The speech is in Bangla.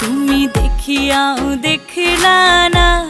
তুমি দেখিয়াও দেখলা না।